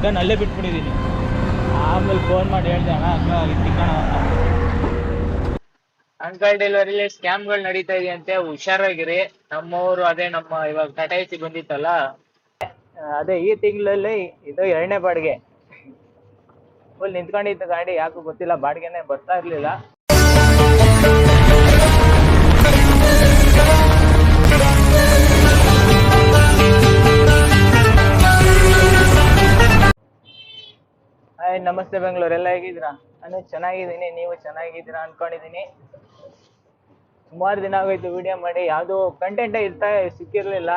ಅಗ್ಗನ ಅಲ್ಲೇ ಬಿಟ್ಬಿಟ್ಟಿದ್ದೀನಿ. ಆಮೇಲೆ ಫೋನ್ ಮಾಡಿ ಹೇಳ್ದೆ ಅಣ್ಣ ಅಕ್ಕ ಇಟ್ಟಿಕಣ ಅಂಕಲ್ ಡೆಲಿವರಿಲಿ ಸ್ಕ್ಯಾಮ್ಗಳು ನಡೀತಾ ಇದೆಯಂತೆ ಹುಷಾರಾಗಿರಿ. ನಮ್ಮವರು ಅದೇ ನಮ್ಮ ಇವಾಗ ಕಟಾಯಿಸಿ ಬಂದಿತ್ತಲ್ಲ. ಅದೇ ಈ ತಿಂಗಳಲ್ಲಿ ಇದು ಎರಡನೇ ಬಾಡಿಗೆ. ಫುಲ್ ನಿಂತ್ಕೊಂಡಿತ್ತು ಗಾಡಿ ಯಾಕೂ ಗೊತ್ತಿಲ್ಲ ಬಾಡಿಗೆನೆ ಬರ್ತಾ ಇರ್ಲಿಲ್ಲ. ಹಾಯ್ ನಮಸ್ತೆ ಬೆಂಗಳೂರು. ಎಲ್ಲ ಹೇಗಿದ್ದೀರಾ? ನಾನು ಚೆನ್ನಾಗಿದ್ದೀನಿ. ನೀವು ಚೆನ್ನಾಗಿದ್ದೀರಾ ಅನ್ಕೊಂಡಿದ್ದೀನಿ. ಸುಮಾರು ದಿನ ಆಗೋಯ್ತು ವಿಡಿಯೋ ಮಾಡಿ. ಯಾವುದು ಕಂಟೆಂಟ್ ಇರ್ತಾ ಸಿಕ್ಕಿರಲಿಲ್ಲ.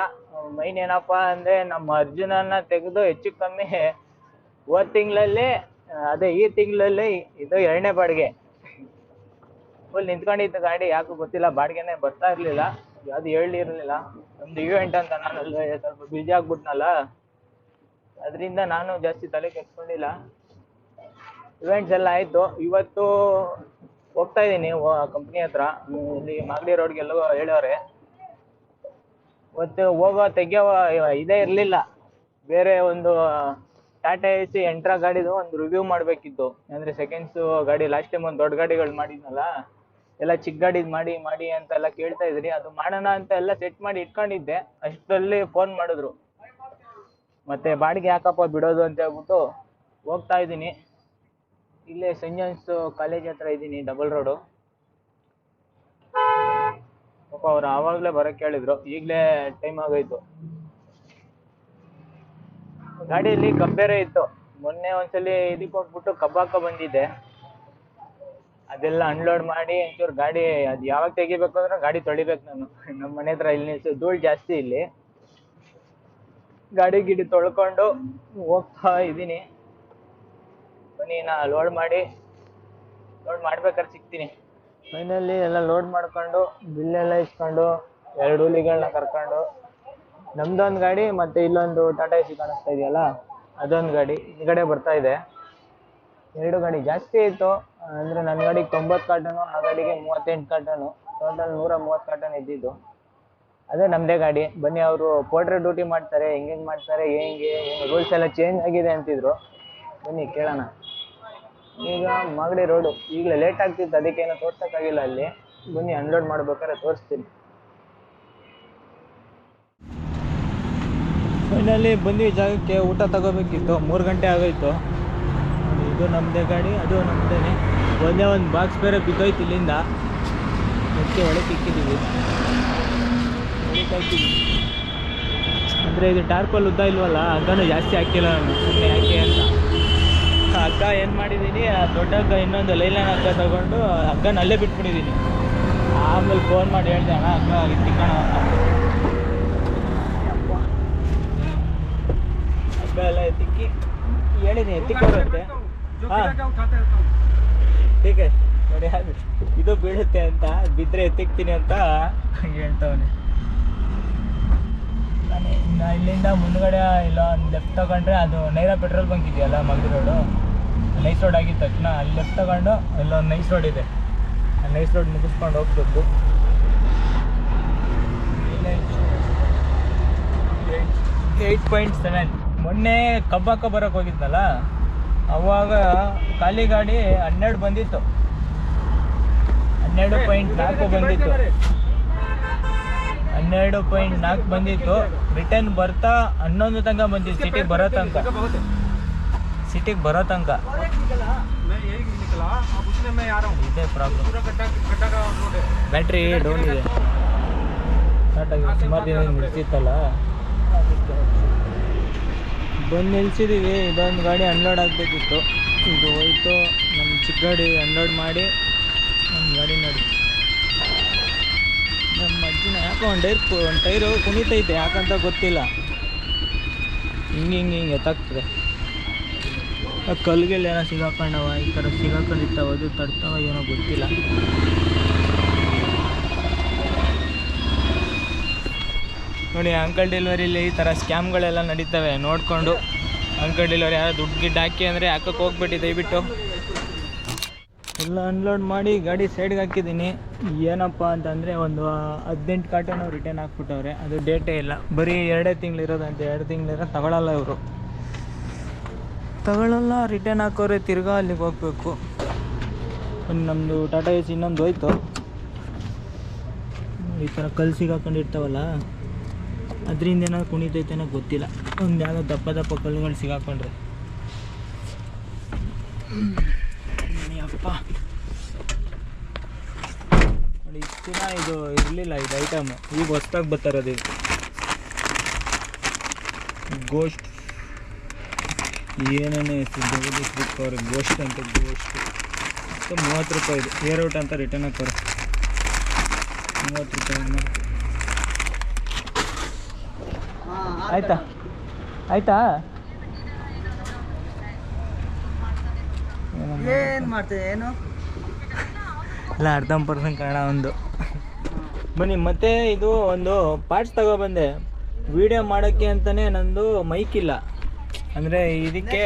ಮೈನ್ ಏನಪ್ಪ ಅಂದ್ರೆ ನಮ್ಮ ಅರ್ಜುನನ್ನ ತೆಗೆದು ಹೆಚ್ಚು ಕಮ್ಮಿ ಹೋದ ತಿಂಗಳಲ್ಲಿ, ಅದೇ ಈ ತಿಂಗಳಲ್ಲಿ ಇದು ಎರಡನೇ ಬಾಡಿಗೆ. ಫುಲ್ ನಿಂತ್ಕೊಂಡಿತ್ತು ಗಾಡಿ ಯಾಕೂ ಗೊತ್ತಿಲ್ಲ. ಬಾಡಿಗೆನೇ ಬರ್ತಾ ಇರಲಿಲ್ಲ. ಯಾವುದು ಹೇಳಿರಲಿಲ್ಲ ನಮ್ದು ಇವೆಂಟ್ ಅಂತ ನಾನು ಸ್ವಲ್ಪ ಬ್ಯುಸಿ ಆಗ್ಬಿಟ್ನಲ್ಲ. ಅದರಿಂದ ನಾನು ಜಾಸ್ತಿ ತಲೆ ಕೆಡ್ಸ್ಕೊಂಡಿಲ್ಲ. ಇವೆಂಟ್ಸ್ ಎಲ್ಲ ಆಯ್ತು. ಇವತ್ತು ಹೋಗ್ತಾ ಇದ್ದೀನಿ ಕಂಪ್ನಿ ಹತ್ರ. ಇಲ್ಲಿ ಮಾಗಡಿ ರೋಡ್ಗೆಲ್ಲೋ ಹೇಳೋರೆ. ಇವತ್ತು ಹೋಗೋ ತೆಗಿಯೋ ಇದೇ ಇರಲಿಲ್ಲ. ಬೇರೆ ಒಂದು ಟಾಟಾ ಎ ಸಿ ಎಂಟ್ರಾ ಗಾಡಿದು ಒಂದು ರಿವ್ಯೂ ಮಾಡಬೇಕಿತ್ತು. ಅಂದರೆ ಸೆಕೆಂಡ್ಸು ಗಾಡಿ ಲಾಸ್ಟ್ ಟೈಮ್ ಒಂದು ದೊಡ್ಡ ಗಾಡಿಗಳು ಮಾಡಿದ್ನಲ್ಲ, ಎಲ್ಲ ಚಿಕ್ಕ ಗಾಡಿದ್ ಮಾಡಿ ಮಾಡಿ ಅಂತ ಎಲ್ಲ ಕೇಳ್ತಾ ಇದ್ರಿ. ಅದು ಮಾಡೋಣ ಅಂತ ಎಲ್ಲ ಸೆಟ್ ಮಾಡಿ ಇಟ್ಕೊಂಡಿದ್ದೆ. ಅಷ್ಟರಲ್ಲಿ ಫೋನ್ ಮಾಡಿದ್ರು. ಮತ್ತೆ ಬಾಡಿಗೆ ಯಾಕಪ್ಪ ಬಿಡೋದು ಅಂತ ಹೇಳ್ಬಿಟ್ಟು ಹೋಗ್ತಾ ಇದ್ದೀನಿ. ಇಲ್ಲೇ ಸೆಂಟ್ ಜಾನ್ಸ್ ಕಾಲೇಜ್ ಹತ್ರ ಇದ್ದೀನಿ ಡಬಲ್ ರೋಡು ಪಾಪ ಅವ್ರು ಆವಾಗಲೇ ಬರೋಕ್ಕೆ ಹೇಳಿದ್ರು ಈಗಲೇ ಟೈಮ್ ಆಗೋಯ್ತು. ಗಾಡಿಯಲ್ಲಿ ಕಬ್ಬೇರೆ ಇತ್ತು. ಮೊನ್ನೆ ಒಂದ್ಸಲಿ ಇದಕ್ಕೆ ಹೋಗ್ಬಿಟ್ಟು ಕಬ್ಬಾಕ ಬಂದಿದ್ದೆ. ಅದೆಲ್ಲ ಅನ್ಲೋಡ್ ಮಾಡಿ ಒಂಚೂರು ಗಾಡಿ, ಅದು ಯಾವಾಗ ತೆಗಿಬೇಕು ಅಂದ್ರೆ ಗಾಡಿ ತೊಳಿಬೇಕು ನಾನು. ನಮ್ಮ ಮನೆ ಹತ್ರ ಇಲ್ಲಿ ಧೂಳು ಜಾಸ್ತಿ ಇಲ್ಲಿ. ಗಾಡಿ ಗಿಡಿ ತೊಳ್ಕೊಂಡು ಹೋಗ್ತಾ ಇದ್ದೀನಿ. ಬನ್ನಿ ಲೋಡ್ ಮಾಡಿ ಲೋಡ್ ಮಾಡ್ಬೇಕಾದ್ರೆ ಸಿಗ್ತೀನಿ. ಫೈನಲಿ ಎಲ್ಲ ಲೋಡ್ ಮಾಡ್ಕೊಂಡು ಬಿಲ್ ಎಲ್ಲ ಇಸ್ಕೊಂಡು, ಎರಡು ಹುಲಿಗಳನ್ನ ಕರ್ಕೊಂಡು, ನಮ್ದೊಂದು ಗಾಡಿ ಮತ್ತೆ ಇಲ್ಲೊಂದು ಟಾಟಾ ಎಸಿ ಕಾಣಿಸ್ತಾ ಇದೆಯಲ್ಲ, ಅದೊಂದು ಗಾಡಿ ಈ ಕಡೆ ಬರ್ತಾ ಇದೆ. ಎರಡು ಗಾಡಿ ಜಾಸ್ತಿ ಇತ್ತು ಅಂದ್ರೆ ನನ್ನ ಗಾಡಿಗೆ ತೊಂಬತ್ತು ಕಾರ್ಟನು ಆ ಗಾಡಿಗೆ ಮೂವತ್ತೆಂಟು ಕಾರ್ಟನು ಟೋಟಲ್ ನೂರ ಮೂವತ್ತು ಕಾರ್ಟನ್ ಇದ್ದಿದ್ದು. ಅದೇ ನಮ್ಮದೇ ಗಾಡಿ. ಬನ್ನಿ, ಅವರು ಪೋಟ್ರೆ ಡ್ಯೂಟಿ ಮಾಡ್ತಾರೆ, ಹೆಂಗೆ ಮಾಡ್ತಾರೆ, ಹೆಂಗೆ ರೂಲ್ಸ್ ಎಲ್ಲ ಚೇಂಜ್ ಆಗಿದೆ ಅಂತಿದ್ರು. ಬನ್ನಿ, ಕೇಳೋಣ. ಈಗ ಮಾಗಡಿ ರೋಡು ಈಗಲೇ ಲೇಟ್ ಆಗ್ತಿತ್ತು, ಅದಕ್ಕೇನು ತೋರ್ಸೋಕ್ಕಾಗಿಲ್ಲ ಅಲ್ಲಿ. ಬನ್ನಿ ಅನ್ಲೋಡ್ ಮಾಡ್ಬೇಕಾದ್ರೆ ತೋರಿಸ್ತೀನಿ. ಫೈನಲಿ ಬಂದಿ ಜಾಗಕ್ಕೆ, ಊಟ ತಗೋಬೇಕಿತ್ತು, ಮೂರು ಗಂಟೆ ಆಗೋಯ್ತು. ಇದು ನಮ್ಮದೇ ಗಾಡಿ, ಅದು ನಮ್ಮದೇ ಒಂದೇ ಒಂದು ಬಾಕ್ಸ್ ಬೇರೆ ಬಿದ್ದೋಯ್ತು ಇಲ್ಲಿಂದ. ಅದಕ್ಕೆ ಒಳಗೆ ಇಕ್ಕಿದ್ದೀವಿ. ಅಂದರೆ ಇದು ಟಾರ್ಪಲ್ ಉದ್ದ ಇಲ್ವಲ್ಲ ಅದನ್ನು ಜಾಸ್ತಿ ಹಾಕಿಲ್ಲ ನಾನು ಸುಮ್ಮನೆ ಯಾಕೆ ಅಂತ. ಹಗ್ಗ ಏನು ಮಾಡಿದ್ದೀನಿ ದೊಡ್ಡ ಹಗ್ಗ ಇನ್ನೊಂದು ಲೈಲೈನ್ ಹಗ್ಗ ತಗೊಂಡು ಹಗ್ಗನ ಅಲ್ಲೇ ಬಿಟ್ಬಿಟ್ಟಿದ್ದೀನಿ ಆಮೇಲೆ ಫೋನ್ ಮಾಡಿ ಹೇಳ್ದೆ, ಅಣ್ಣ ಹಗ್ಗ ತಿಕ್ಕೋಣ ಹಗ್ಗ ಎಲ್ಲ ಎತ್ತಿಕ್ಕಿ ಹೇಳಿದ್ದೀನಿ ಎತ್ತಿಕೋರಂತೆ ಹಾಂ. ಟೀಕೆ. ನೋಡಿ ಇದು ಬೀಳುತ್ತೆ ಅಂತ ಬಿದ್ದರೆ ಎತ್ತಿಕ್ತೀನಿ ಅಂತ ಹೇಳ್ತವನೆ. ಇಲ್ಲಿಂದ ಮುಂದ್ಗಡೆ, ಇಲ್ಲ ಲೆಫ್ಟ್ ತಗೊಂಡ್ರೆ ಅದು ನೈರಾ ಪೆಟ್ರೋಲ್ ಬಂಕ್ ಇದೆಯಲ್ಲ ಮಗ್ದಿ ರೋಡು? ನೈಸ್ ರೋಡ್ ಆಗಿದ ತಕ್ಷಣ ಅಲ್ಲಿ ಲೆಫ್ಟ್ ತಗೊಂಡು ಅಲ್ಲೊಂದು ನೈಸ್ ರೋಡ್ ಇದೆ. ಆ ನೈಸ್ ರೋಡ್ ಮುಗಿಸ್ಕೊಂಡು ಹೋಗ್ಬೇಕು. ಏಯ್ಟ್ ಪಾಯಿಂಟ್ ಸೆವೆನ್ ಮೊನ್ನೆ ಕಬ್ಬಕ್ಕ ಬರೋಕೆ ಹೋಗಿದ್ನಲ್ಲ, ಅವಾಗ ಖಾಲಿ ಗಾಡಿ ಹನ್ನೆರಡು ಬಂದಿತ್ತು. ಹನ್ನೆರಡು ಪಾಯಿಂಟ್ ನಾಲ್ಕು ಬಂದಿತ್ತು. ಹನ್ನೆರಡು ಪಾಯಿಂಟ್ ನಾಲ್ಕು ಬಂದಿತ್ತು. ರಿಟರ್ನ್ ಬರ್ತಾ ಹನ್ನೊಂದು ತನಕ ಬಂದಿತ್ತು. ಸಿಟಿಗೆ ಬರೋ ತನಕ. ಸಿಟಿಗೆ ಬರೋ ತನಕ. ಇದೇ ಪ್ರಾಬ್ಲಮ್ ಬ್ಯಾಟ್ರಿ ಡೌನ್ ಇದೆ. ಸ್ಟಾರ್ಟ್ ಆಗಿದೆ ಸುಮಾರು ದಿನ ನಿಲ್ಸಿತ್ತಲ್ಲ? ಬಂದು ನಿಲ್ಸಿದ್ದೀವಿ ಇದೊಂದು ಗಾಡಿ ಅನ್ಲೋಡ್ ಆಗಬೇಕಿತ್ತು. ಇದು ಹೋಯ್ತು ನಮ್ಮ ಚಿಕ್ಕ ಗಾಡಿ ಅನ್ಲೋಡ್ ಮಾಡಿ ನಮ್ಮ ಗಾಡಿ ನೋಡಿ. ನಮ್ಮ ಅಜ್ಜಿನ ಯಾಕೋ ಒಂದು ಟೈರ್ ಒಂದು ಟೈರು ಕುಣಿತೈತೆ, ಯಾಕಂತ ಗೊತ್ತಿಲ್ಲ. ಹಿಂಗೆ ಹಿಂಗೆ ಹಿಂಗೆ ಎತ್ತಾಗ್ತದೆ ಕಲ್ಗೆಲ್ಲ ಏನೋ ಸಿಗಾಕೊಂಡವ, ಈ ಥರ ಸಿಗಾಕೊಂಡಿರ್ತಾವ ಅದು ತಡ್ತಾವ ಏನೋ ಗೊತ್ತಿಲ್ಲ. ನೋಡಿ ಅಂಕಲ್ ಡೆಲಿವರಿಲಿ ಈ ಥರ ಸ್ಕ್ಯಾಮ್ಗಳೆಲ್ಲ ನಡೀತವೆ, ನೋಡಿಕೊಂಡು. ಅಂಕಲ್ ಡೆಲಿವರಿ ಯಾರು ದುಡ್ಡು ಗಿಡ್ಡು ಹಾಕಿ ಅಂದರೆ ಹಾಕಕ್ಕೆ ಹೋಗ್ಬಿಟ್ಟು, ದಯವಿಟ್ಟು. ಎಲ್ಲ ಅನ್ಲೋಡ್ ಮಾಡಿ ಗಾಡಿ ಸೈಡ್ಗೆ ಹಾಕಿದ್ದೀನಿ. ಏನಪ್ಪ ಅಂತಂದರೆ ಒಂದು ಹದಿನೆಂಟು ಕಾಟನ್ ರಿಟರ್ನ್ ಹಾಕ್ಬಿಟ್ಟವ್ರೆ, ಅದು ಡೇಟೇ ಇಲ್ಲ. ಬರೀ ಎರಡೇ ತಿಂಗಳು ಇರೋದಂತೆ, ಎರಡು ತಿಂಗಳಿರೋ ತಗೊಳ್ಳಲ್ಲ ಇವರು. ತಗೊಳ್ಳಲ್ಲ ರಿಟರ್ನ್ ಹಾಕೋರೆ ತಿರ್ಗಾ ಅಲ್ಲಿಗೆ ಹೋಗ್ಬೇಕು. ನಮ್ಮದು ಟಾಟಾ ಎಸ್ ಇನ್ನೊಂದು ಹೋಯ್ತು. ಈ ಥರ ಕಲ್ಸಿಗೆ ಹಾಕೊಂಡಿರ್ತಾವಲ್ಲ, ಅದರಿಂದ ಏನಾದ್ರು ಕುಣಿತೈತೇನೋ ಗೊತ್ತಿಲ್ಲ. ಒಂದು ಯಾವುದೋ ದಪ್ಪ ದಪ್ಪ ಕಲ್ಲುಗಳು ಸಿಗಾಕೊಂಡ್ರೆ ಅಪ್ಪ ಇಷ್ಟು ದಿನ ಇದು ಇರಲಿಲ್ಲ ಇದು ಐಟಮ್ ಈಗ ಹೊಸ್ದಾಗಿ ಬರ್ತಾರದು ಗೋಸ್ಟ್ ಏನೇನೇ ಜಗದೀಶ್ ಅವ್ರಿಗೆ ಗೋಸ್ಟ್ ಅಂತ ಗೋಸ್ಟ್ ಸೊ ಮೂವತ್ತು ರೂಪಾಯಿ ಇದು. ಏರ್ ಔಟ್ ಅಂತ ರಿಟರ್ನ್ ಹಾಕೋರು ಮೂವತ್ತು ರೂಪಾಯಿ ಆಯ್ತಾ? ಆಯ್ತಾ? ಏನು ಮಾಡ್ತೇವೆ ಏನು? ಅರ್ಧ ಪರ್ಸನ್ ಕಾರಣ ಒಂದು. ಬನ್ನಿ ಮತ್ತೆ ಇದು ಒಂದು ಪಾರ್ಟ್ಸ್ ತಗೊಬಂದೆ ವಿಡಿಯೋ ಮಾಡೋಕ್ಕೆ ಅಂತಲೇ ನಂದು ಮೈಕ್ ಇಲ್ಲ. ಅಂದರೆ ಇದಕ್ಕೆ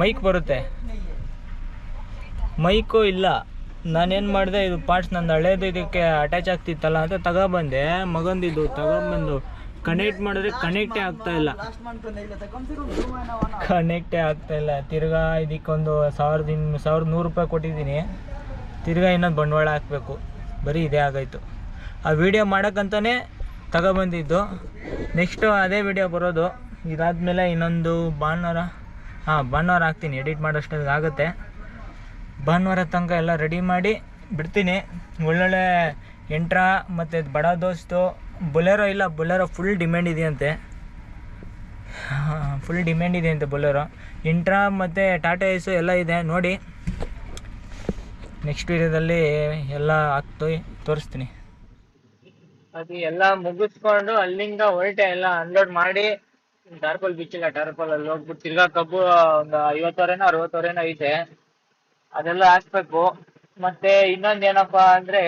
ಮೈಕ್ ಬರುತ್ತೆ. ಮೈಕು ಇಲ್ಲ. ನಾನೇನು ಮಾಡಿದೆ ಇದು ಪಾರ್ಟ್ಸ್ ನಂದು ಹಳೇದು ಇದಕ್ಕೆ ಅಟ್ಯಾಚ್ ಆಗ್ತಿತ್ತಲ್ಲ ಅಂತ ತಗೊಬಂದೆ. ಮಗಂದಿದ್ದು ತಗೊಂಬಂದು. ಕನೆಕ್ಟ್ ಮಾಡಿದ್ರೆ ಕನೆಕ್ಟೇ ಆಗ್ತಾ ಇಲ್ಲ. ಕನೆಕ್ಟೇ ಆಗ್ತಾ ಇಲ್ಲ. ತಿರ್ಗಾ ಇದಕ್ಕೊಂದು ಸಾವಿರದ ಇನ್ ಸಾವಿರದ ನೂರು ರೂಪಾಯಿ ಕೊಟ್ಟಿದ್ದೀನಿ. ತಿರ್ಗಾ ಇನ್ನೊಂದು ಬಂಡವಾಳ ಹಾಕಬೇಕು. ಬರೀ ಇದೇ ಆಗೋಯ್ತು. ಆ ವಿಡಿಯೋ ಮಾಡೋಕ್ಕಂತಲೇ ತಗೊಬಂದಿದ್ದು. ನೆಕ್ಸ್ಟು ಅದೇ ವಿಡಿಯೋ ಬರೋದು. ಇದಾದಮೇಲೆ ಇನ್ನೊಂದು ಭಾನುವಾರ, ಹಾಂ, ಭಾನುವಾರ ಹಾಕ್ತೀನಿ ಎಡಿಟ್ ಮಾಡೋಷ್ಟೊತ್ತಿಗೆ ಆಗುತ್ತೆ ಭಾನುವಾರ ತನಕ ಎಲ್ಲ ರೆಡಿ ಮಾಡಿ ಬಿಡ್ತೀನಿ. ಒಳ್ಳೊಳ್ಳೆ ಎಂಟ್ರಾ ಮತ್ತು ಬಡ ದೋಸ್ತು ಬೊಲೆರೋ ಇಲ್ಲ ಬೊಲೆರೋ ಫುಲ್ ಡಿಮ್ಯಾಂಡ್ ಇದೆಯಂತೆ. ಫುಲ್ ಡಿಮ್ಯಾಂಡ್ ಇದೆ ಅಂತೆ ಬೊಲೆರೋ ಇಂಟ್ರಾ ಮತ್ತು ಟಾಟಾ ಏಸು ಎಲ್ಲ ಇದೆ, ನೋಡಿ. ನೆಕ್ಸ್ಟ್ ವೀಡಿಯೋದಲ್ಲಿ ಎಲ್ಲ ಹಾಕ್ತು ತೋರಿಸ್ತೀನಿ. ಅದು ಎಲ್ಲ ಮುಗಿಸ್ಕೊಂಡು ಅಲ್ಲಿಂದ ಹೊರಟೆ ಎಲ್ಲ ಅನ್ಲೋಡ್ ಮಾಡಿ ಟಾರ್ಪಲ್ ಬಿಚ್ಚಿಲ್ಲ ಟಾರ್ಪಲ್ ಅಲ್ಲಿ ಹೋಗ್ಬಿಟ್ಟು ತಿರ್ಗಾ ಕಬ್ಬು ಒಂದು ಐವತ್ತವರೆನೋ, ಅರವತ್ತವರೆನೋ ಐತೆ. ಅದೆಲ್ಲ ಹಾಕ್ಬೇಕು. ಮತ್ತೆ ಇನ್ನೊಂದ್ ಏನಪ್ಪಾ ಅಂದ್ರೆ,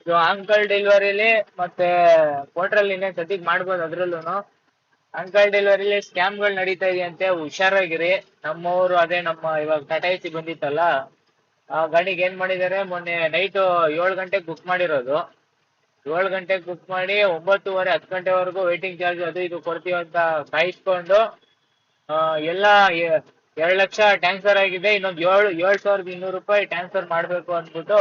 ಇದು ಅಂಕಲ್ ಡೆಲಿವರಿಲಿ ಮತ್ತೆ ಪೋರ್ಟ್ರಲ್ಲಿ ಇನ್ನೇನ್ ಸದ್ಯಕ್ ಮಾಡ್ಬೋದು ಅದ್ರಲ್ಲೂನು. ಅಂಕಲ್ ಡೆಲಿವರಿಲಿ ಸ್ಕ್ಯಾಮ್ಗಳು ನಡೀತಾ ಇದೆಯಂತೆ ಹುಷಾರಾಗಿರಿ. ನಮ್ಮವರು ಅದೇ ನಮ್ಮ ಇವಾಗ ಟಾಟಾ ಎಸಿ ಬಂದಿತ್ತಲ್ಲ, ಆ ಗಾಡಿಗೆ ಏನ್ ಮಾಡಿದ್ದಾರೆ, ಮೊನ್ನೆ ನೈಟ್ ಏಳು ಗಂಟೆಗೆ ಬುಕ್ ಮಾಡಿರೋದು. ಏಳು ಗಂಟೆಗೆ ಬುಕ್ ಮಾಡಿ ಒಂಬತ್ತುವರೆ, ಹತ್ತು ಗಂಟೆವರೆಗೂ ವೇಟಿಂಗ್ ಚಾರ್ಜ್ ಅದು ಇದು ಕೊಡ್ತೀವಿ ಅಂತ ಕಾಯಿಸ್ಕೊಂಡು ಎಲ್ಲ ಎರಡ್ ಲಕ್ಷ ಟ್ರಾನ್ಸ್ಫರ್ ಆಗಿದೆ. ಇನ್ನೊಂದು ಏಳು ಏಳು ಸಾವಿರದ ಇನ್ನೂರು ರೂಪಾಯಿ ಟ್ರಾನ್ಸ್ಫರ್ ಮಾಡಬೇಕು ಅಂದ್ಬಿಟ್ಟು,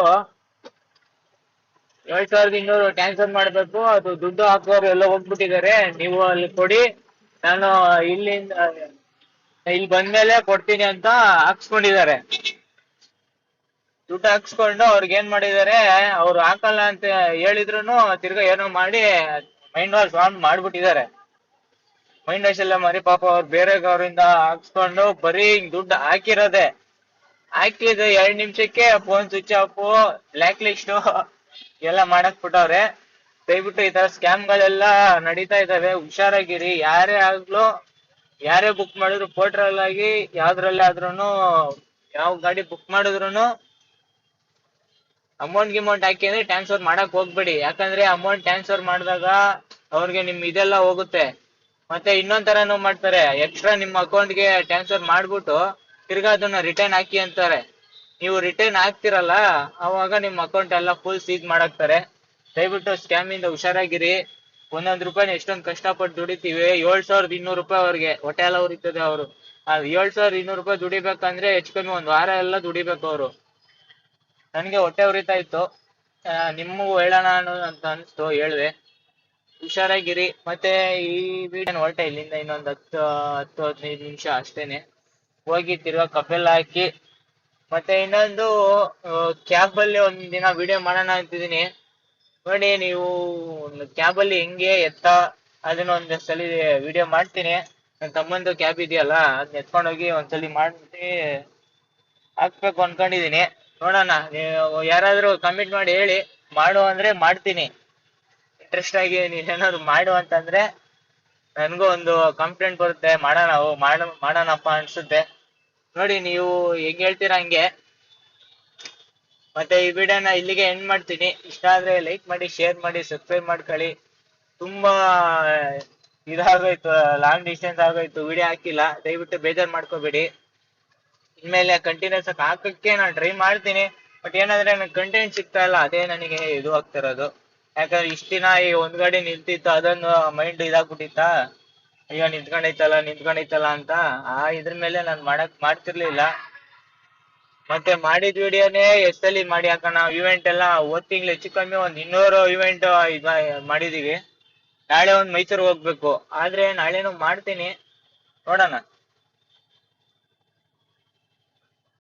ಏಳು ಸಾವಿರದ ಇನ್ನೂರು ಟ್ರಾನ್ಸ್ಫರ್ ಮಾಡಬೇಕು. ಅದು ದುಡ್ಡು ಹಾಕೋರು ಎಲ್ಲ ಹೋಗ್ಬಿಟ್ಟಿದ್ದಾರೆ. ನೀವು ಅಲ್ಲಿ ಕೊಡಿ. ನಾನು ಇಲ್ಲಿಂದ, ಇಲ್ಲಿ ಬಂದ್ಮೇಲೆ ಕೊಡ್ತೀನಿ ಅಂತ ಹಾಕ್ಸ್ಕೊಂಡಿದ್ದಾರೆ. ದುಡ್ಡು ಹಾಕ್ಸ್ಕೊಂಡು ಅವ್ರಿಗೆ ಏನ್ ಮಾಡಿದ್ದಾರೆ ಅವ್ರು ಹಾಕಲ್ಲ ಅಂತ ಹೇಳಿದ್ರುನು ತಿರ್ಗಾ ಏನೋ ಮಾಡಿ ಮೈಂಡ್ ವಾಶ್ ಆನ್ ಮಾಡ್ಬಿಟ್ಟಿದ್ದಾರೆ ಮೈಂಡ್ ವಾಶ್ ಎಲ್ಲ ಮರಿ ಪಾಪ ಅವ್ರು ಬೇರೆ ಅವರಿಂದ ಹಾಕ್ಸ್ಕೊಂಡು ಬರೀ ದುಡ್ಡು ಹಾಕಿರೋದೆ. ಹಾಕಿದ ಎರಡ್ ನಿಮಿಷಕ್ಕೆ phone switch off block list ಎಲ್ಲ ಮಾಡಕ್ ಬಿಟ್ಟವ್ರೆ. ದಯವಿಟ್ಟು ಈ ತರ ಸ್ಕ್ಯಾಮ್ ಗಳೆಲ್ಲ ನಡೀತಾ ಇದಾವೆ. ಹುಷಾರಾಗಿರಿ. ಯಾರೇ ಆಗ್ಲೂ, ಯಾರೇ ಬುಕ್ ಮಾಡಿದ್ರು ಪೋರ್ಟ್ರಲ್ ಆಗಿ ಯಾವ್ದ್ರಲ್ಲಾದ್ರೂನು, ಯಾವ ಗಾಡಿ ಬುಕ್ ಮಾಡಿದ್ರುನು ಅಮೌಂಟ್ ಗಿಮೌಂಟ್ ಹಾಕಿ ಅಂದ್ರೆ ಟ್ರಾನ್ಸ್ಫರ್ ಮಾಡಕ್ ಹೋಗ್ಬೇಡಿ. ಯಾಕಂದ್ರೆ ಅಮೌಂಟ್ ಟ್ರಾನ್ಸ್ಫರ್ ಮಾಡಿದಾಗ ಅವ್ರಿಗೆ ನಿಮ್ ಇದೆಲ್ಲ ಹೋಗುತ್ತೆ. ಮತ್ತೆ ಇನ್ನೊಂದ್ ತರನು ಮಾಡ್ತಾರೆ. ಎಕ್ಸ್ಟ್ರಾ ನಿಮ್ಮ ಅಕೌಂಟ್ಗೆ ಟ್ರಾನ್ಸ್ಫರ್ ಮಾಡ್ಬಿಟ್ಟು ತಿರ್ಗಾ ಅದನ್ನ ರಿಟರ್ನ್ ಹಾಕಿ ಅಂತಾರೆ. ನೀವು ರಿಟರ್ನ್ ಹಾಕ್ತಿರಲ್ಲ ಅವಾಗ ನಿಮ್ ಅಕೌಂಟ್ ಎಲ್ಲ ಫುಲ್ ಸೀಜ್ ಮಾಡಾಕ್ತಾರೆ. ದಯವಿಟ್ಟು ಸ್ಕ್ಯಾಮ್ ಇಂದ ಹುಷಾರಾಗಿರಿ. ಒಂದೊಂದ್ ರೂಪಾಯಿನ ಎಷ್ಟೊಂದ್ ಕಷ್ಟಪಟ್ಟು ದುಡಿತೀವಿ. ಏಳ್ ಸಾವಿರದ ಇನ್ನೂರು ರೂಪಾಯಿ ಅವ್ರಿಗೆ. ಹೊಟ್ಟೆ ಎಲ್ಲ ಉರಿತದೆ ಅವರು. ಏಳ್ ಸಾವಿರದ ಇನ್ನೂರು ರೂಪಾಯಿ ದುಡಿಬೇಕಂದ್ರೆ ಹೆಚ್ಚು ಕಮ್ಮಿ ಒಂದ್ ವಾರ ಎಲ್ಲ ದುಡಿಬೇಕು ಅವರು. ನನಗೆ ಹೊಟ್ಟೆ ಉರಿತಾ ಇತ್ತು. ನಿಮಗೂ ಹೇಳೋಣ ಅನ್ನೋ ಅಂತ ಅನಿಸ್ತು, ಹೇಳಿದೆ. ಹುಷಾರಾಗಿರಿ. ಮತ್ತೆ ಈ ವಿಡಿಯೋನ ಹೊರಟೆ ಇಲ್ಲಿಂದ ಇನ್ನೊಂದು ಹತ್ತು ಹತ್ತು, ಹದಿನೈದು ನಿಮಿಷ ಅಷ್ಟೇನೆ. ಹೋಗಿ ತಿರ್ಗಾ ಕಬ್ಬೆಲ್ಲ ಹಾಕಿ, ಮತ್ತೆ ಇನ್ನೊಂದು ಕ್ಯಾಬ್ ಅಲ್ಲಿ ಒಂದ್ ದಿನ ವಿಡಿಯೋ ಮಾಡೋಣ ಅಂತಿದ್ದೀನಿ. ನೋಡಿ, ನೀವು ಕ್ಯಾಬ್ ಅಲ್ಲಿ ಹೆಂಗೆ ಎತ್ತ, ಅದನ್ನ ಒಂದ್ಸಲಿ ವಿಡಿಯೋ ಮಾಡ್ತೀನಿ. ನನ್ನ ತಮ್ಮಂದು ಕ್ಯಾಬ್ ಇದೆಯಲ್ಲ ಅದನ್ನ ಎತ್ಕೊಂಡೋಗಿ ಒಂದ್ಸಲಿ ಮಾಡಿ ಹಾಕ್ಬೇಕು ಅನ್ಕೊಂಡಿದೀನಿ ನೋಡೋಣ ನೀವು ಯಾರಾದ್ರೂ ಕಮಿಟ್ ಮಾಡಿ ಹೇಳಿ. ಮಾಡು ಅಂದ್ರೆ ಮಾಡ್ತೀನಿ. ಇಂಟ್ರೆಸ್ಟ್ ಆಗಿ ನೀನೇನಾದ್ರು ಮಾಡು ಅಂತಂದ್ರೆ ನನ್ಗೂ ಒಂದು ಕಂಪ್ಲೇಂಟ್ ಬರುತ್ತೆ. ಮಾಡೋಣ ಮಾಡ, ಮಾಡೋಣಪ್ಪ ಅನ್ಸುತ್ತೆ. ನೋಡಿ, ನೀವು ಹೆಂಗ್ ಹೇಳ್ತೀರಾ ಹಂಗೆ. ಮತ್ತೆ ಈ ವಿಡಿಯೋನ ಇಲ್ಲಿಗೆ ಎಂಡ್ ಮಾಡ್ತೀನಿ. ಇಷ್ಟ ಆದ್ರೆ ಲೈಕ್ ಮಾಡಿ ಶೇರ್ ಮಾಡಿ ಸಬ್ಸ್ಕ್ರೈಬ್ ಮಾಡ್ಕೊಳ್ಳಿ. ತುಂಬಾ ಇದಾಗೋಯ್ತು ಲಾಂಗ್ ಡಿಸ್ಟೆನ್ಸ್ ಆಗೋಯ್ತು. ವಿಡಿಯೋ ಹಾಕಿಲ್ಲ. ದಯವಿಟ್ಟು ಬೇಜಾರ್ ಮಾಡ್ಕೋಬೇಡಿ. ಇನ್ಮೇಲೆ ಕಂಟಿನ್ಯೂಸ್ ಆಗಿ ಹಾಕಕ್ಕೆ ನಾನು ಟ್ರೈ ಮಾಡ್ತೀನಿ. ಬಟ್ ಏನಂದ್ರೆ ನನಗೆ ಕಂಟೆಂಟ್ ಸಿಗ್ತಾ ಇಲ್ಲ ಅದೇ ನನಗೆ ಇದು ಆಗ್ತಿರೋದು. ಯಾಕಂದ್ರೆ ಇಷ್ಟ್ ದಿನ ಈ ಒಂದ್ ಗಾಡಿ ನಿಲ್ತಿತ್ತು ಅದೊಂದು ಮೈಂಡ್ ಇದಾಗ್ಬಿಟ್ಟಿತ್ತ? ಅಯ್ಯೋ, ನಿಂತ್ಕೊಂಡೈತಲ್ಲ ನಿಂತ್ಕೊಂಡೈತಲ್ಲ ಅಂತ. ಆ ಇದ್ರ ಮೇಲೆ ನಾನ್ ಮಾಡಕ್ ಮಾಡ್ತಿರ್ಲಿಲ್ಲ. ಮತ್ತೆ ಮಾಡಿದ ವಿಡಿಯೋನೇ ಎಷ್ಟಲ್ಲಿ ಮಾಡಿ ಹಾಕೋಣ? ಇವೆಂಟ್ ಎಲ್ಲ ಹೋದ್ ತಿಂಗಳು ಹೆಚ್ಚು ಕಮ್ಮಿ ಒಂದ್ ಇನ್ನೂರು ಇವೆಂಟ್ ಇದ್ ಮಾಡಿದೀವಿ. ನಾಳೆ ಒಂದ್ ಮೈಸೂರಿಗೆ ಹೋಗ್ಬೇಕು. ಆದ್ರೆ ನಾಳೆನೂ ಮಾಡ್ತೀನಿ. ನೋಡೋಣ.